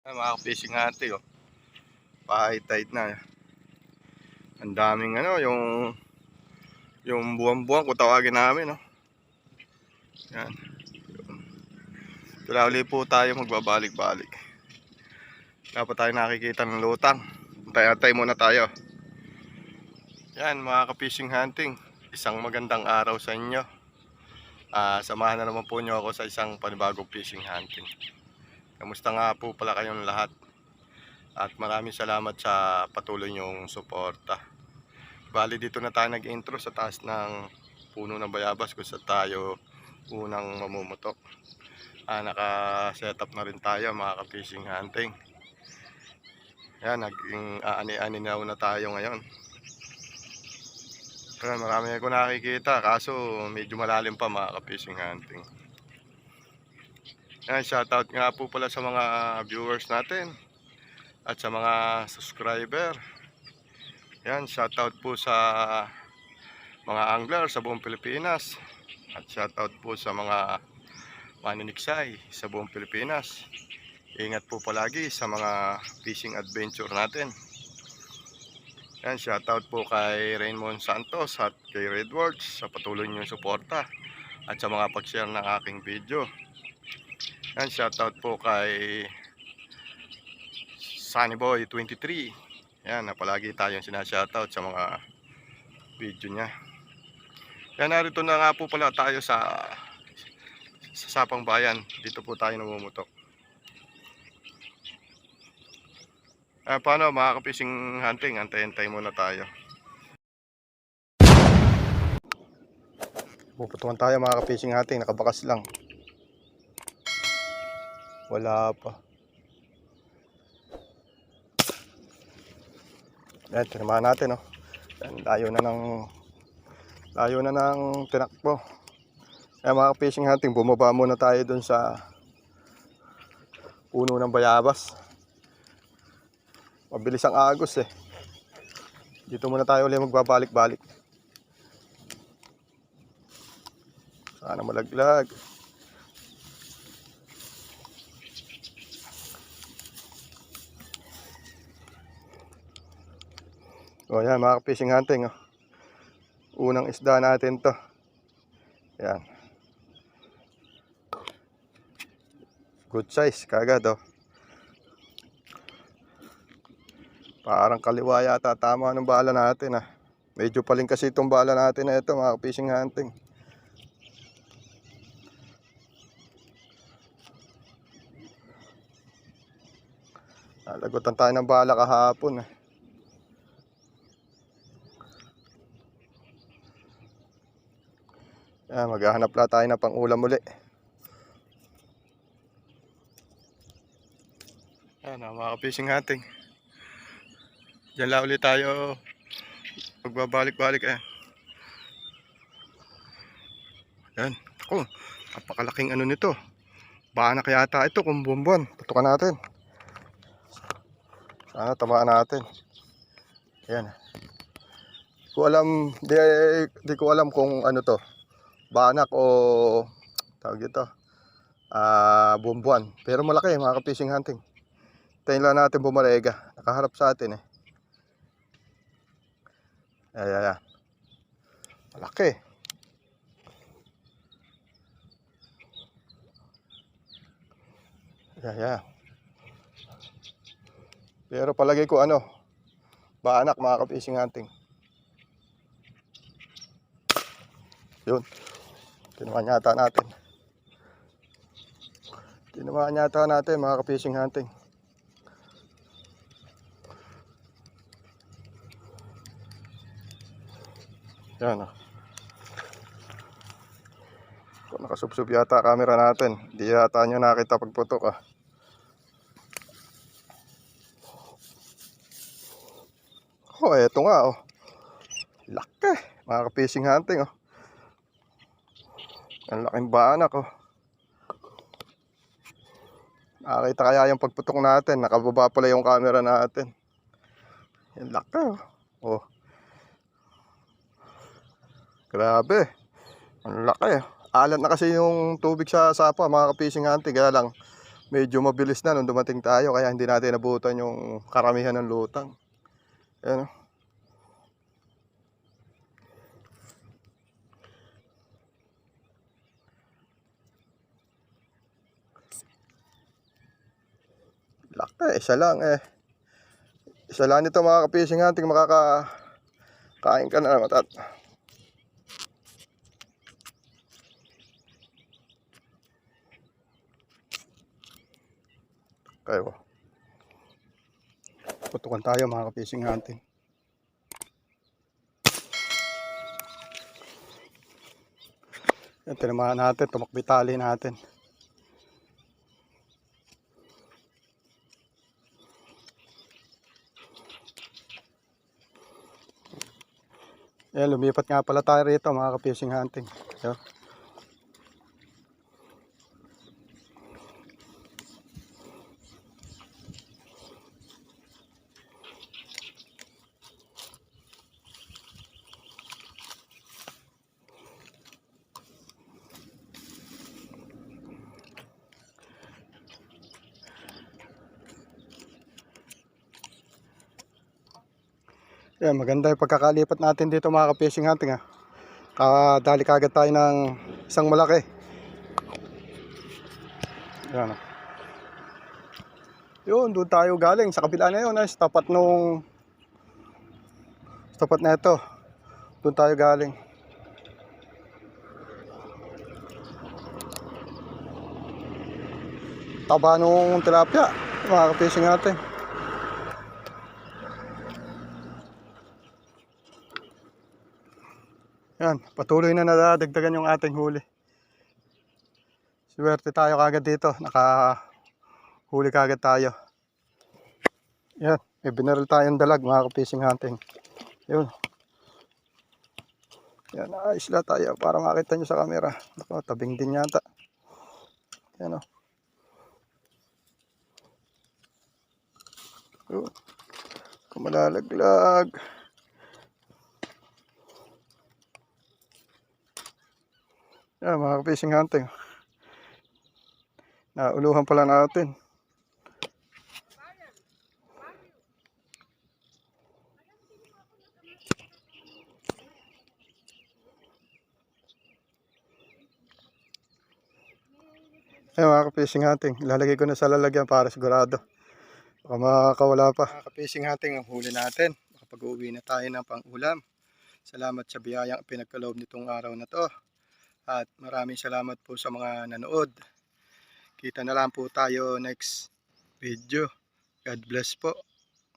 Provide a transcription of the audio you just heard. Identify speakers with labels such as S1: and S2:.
S1: Ay, mga fishing ate, oh. Pa-high tide na. Ang daming ano, yung yung buwan-buwan kung tawagin namin, oh. Yan. Wala uli po tayo magbabalik-balik. Pa tayo nakikita ng lutang. Antay-antay muna tayo. Yan, mga ka-fishing hunting. Isang magandang araw sa inyo. Ah, samahan na naman po nyo ako sa isang panibagong fishing hunting. Kamusta nga po pala kayong lahat? At maraming salamat sa patuloy nyong suporta. Bali dito na tayo nag-intro sa taas ng puno ng bayabas kung saan tayo unang mamumutok. Ah, naka-setup na rin tayo mga ka-fishing hunting. Yan, naging aani-ani na una tayo ngayon. Marami ako nakikita kaso medyo malalim pa mga ka-fishing hunting. Yan, shoutout nga po pala sa mga viewers natin at sa mga subscriber. Yan, shoutout po sa mga angler sa buong Pilipinas at shoutout po sa mga maniniksay sa buong Pilipinas. Ingat po palagi sa mga fishing adventure natin. Yan, shoutout po kay Raymond Santos at kay Redwards sa patuloy niyong suporta at sa mga pag-share ng aking video. Yan, shoutout po kay Sunnyboy 23. Yan, na palagi tayong sinashoutout sa mga video niya. Yan, narito na nga po pala tayo sa sa Sapang Bayan. Dito po tayo namumutok. Ah, paano mga hunting? Antay-antay muna tayo. Puputukan tayo mga kapising hunting. Nakabakas lang. Wala pa. Yan, tinamaan natin, oh. Yan, layo na ng layo na ng tinakbo. Yan mga fishing hunting, bumaba muna tayo dun sa puno ng bayabas. Mabilis ang agos eh. Dito muna tayo ulit magbabalik-balik. Sana malaglag. O yan mga fishing hunting. Oh. Unang isda natin to. Yan. Good size kagad oh. Parang kaliwa yata tama ng bala natin ah. Medyo paling kasi itong bala natin na ito mga fishing hunting. Nalagutan tayo ng bala kahapon eh. Yan, maghahanap na tayo ng pang-ulam muli. Yan, ah, mga fishing hunting. Diyan lang ulit tayo magbabalik-balik eh. Yan, ako, napakalaking ano nito. Banak yata ito kung bumbon. Tutukan natin. Sana tamaan natin. Yan. Ko alam, di, di ko alam kung ano to banak o tawag ito ah bumbuan pero malaki mga ka-fishing hunting. Tayo lang natin bumarega. Nakaharap sa atin eh. Ay ay ay. Malaki. Ay ay. Pero palagay ko ano banak mga ka-fishing hunting. Yun Tinamaan yata natin. Tinamaan yata natin mga ka-fishing hunting. Yan oh. Kung nakasubsob yata camera natin. Hindi yata nyo nakita pagputok ah. Oh, eto nga oh. Laki. Mga ka-fishing hunting oh. Ang laking banak oh. Nakakita kaya yung pagputok natin. Nakababa pala yung camera natin. Ang laki oh. oh. Grabe. Ang laki. Alat na kasi yung tubig sa sapa mga ka-fishing hunting. Kaya lang medyo mabilis na nung dumating tayo kaya hindi natin nabutan yung karamihan ng lutang. Ayan oh. Laki, isa lang eh. Isa lang nito mga kapising ating makaka kain ka na naman at kayo. Putukan tayo mga kapising hunting. Yan, tinamaan natin, tumakbitali natin. Yan, lumipat nga pala tayo rito mga ka-fishing hunting. Yan. Yan, maganda yung pagkakalipat natin dito mga ka-fishing hunting ha. Kadali kagad tayo ng isang malaki. Yan. oh. Yun, doon tayo galing. Sa kabila na yun, eh, sa tapat nung... Tapat na ito. Doon tayo galing. Taba nung tilapia. Mga ka-fishing natin. Yan, patuloy na nadadagdagan yung ating huli. Swerte tayo kagad dito. Naka huli kagad tayo. Yan, may binaril tayong dalag mga ka-fishing hunting. Yun. Yan, lang tayo para makita nyo sa camera. Ako, tabing din yata. Yan o. Yun. Kumalalaglag. Yan mga fishing hunting. Nauluhan pala natin. Ayun mga fishing hunting. Ilalagay ko na sa lalagyan para sigurado. Baka makakawala pa. Mga fishing hunting ang huli natin. Makapag-uwi na tayo ng pang-ulam. Salamat sa biyayang pinagkaloob nitong araw na to. At maraming salamat po sa mga nanood. Kita na lang po tayo next video. God bless po.